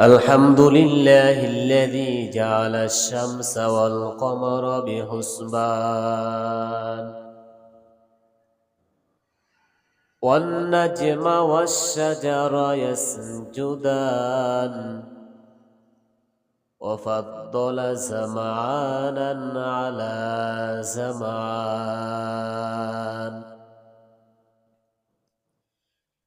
الحمد لله الذي جعل الشمس والقمر بحسبان والنجم والشجر يسجدان وفضل زمعانا على زمان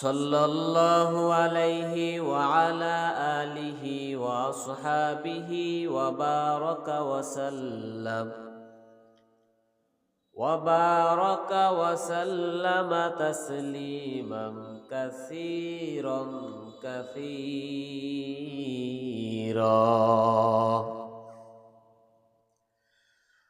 صلى الله عليه وعلى آله وأصحابه وبارك وسلم. وبارك وسلم تسليما كثيرا كثيرا.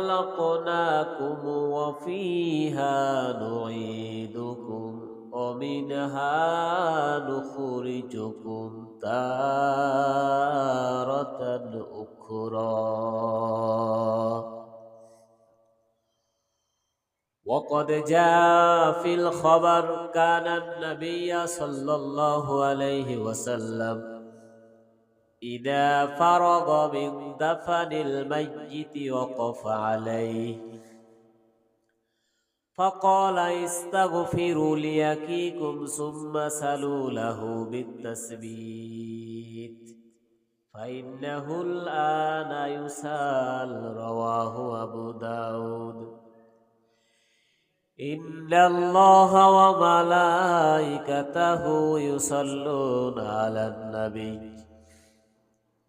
خلقناكم وفيها نعيدكم ومنها نخرجكم تارة أخرى وقد جاء في الخبر كان النبي صلى الله عليه وسلم إذا فرغ من دفن الميت وقف عليه. فقال استغفروا ليكيكم ثم سلوا له بالتثبيت فإنه الآن يسأل رواه أبو داود. إن الله وملائكته يصلون على النبي.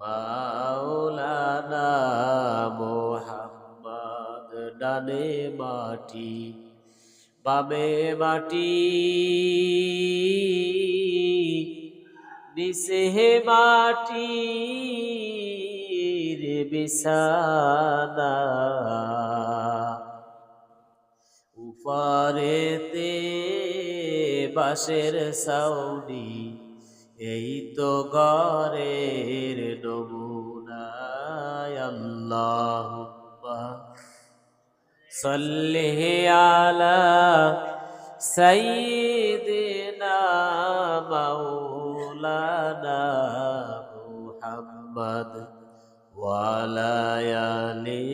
মাওলানা মোহাম্মদ ডানে মাটি বামে মাটি নিচে মাটি বিছানা। ফারেতে বাসের সাউনি এই তো গরের নমুনায় আল্লাহ সাল্লিহ আলা সাইয়্যিদিনা মাওলানা মুহাম্মদ ওয়ালা আলি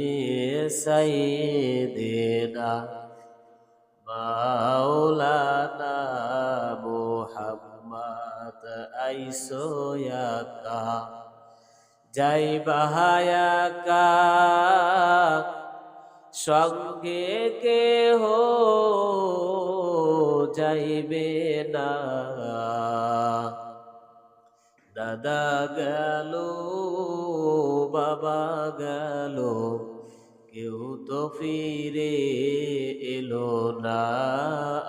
সাইয়্যিদিনা আইসো ইয়াকা যাই বাহায়াকা সঙ্গে কে হো যাইবে না। দাদা গেল, বাবা গেল, কেউ তো ফিরে এলো না।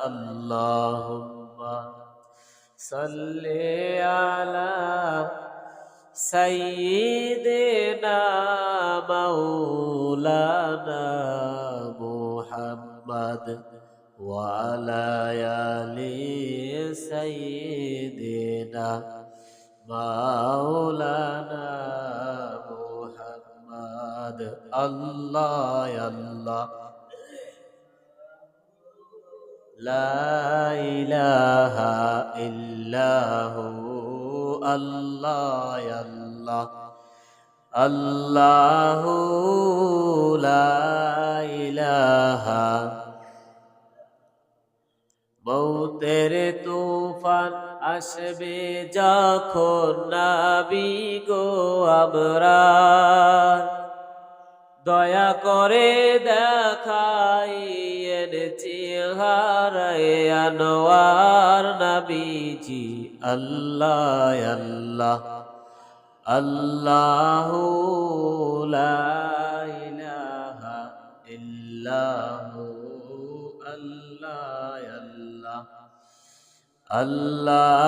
আল্লাহ صلی علی سیدنا مولانا محمد وعلى آل سيدنا مولانا محمد الله الله লাইলাহা আল্লাহ আল্লাহ। তুফান আসবে যখন নাবি গো আমরা। দয়া করে দেখাই দেখাইয়ের চেহারায় আনোয়ার নবীজি। আল্লাহ আল্লাহ আল্লাহ ইলাহা ইল্লাহু আল্লাহ আল্লাহ আল্লাহ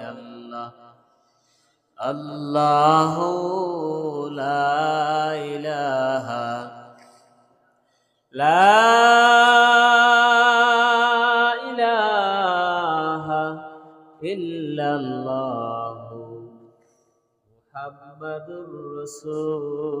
الله لا إله لا إله إلا الله محمد الرسول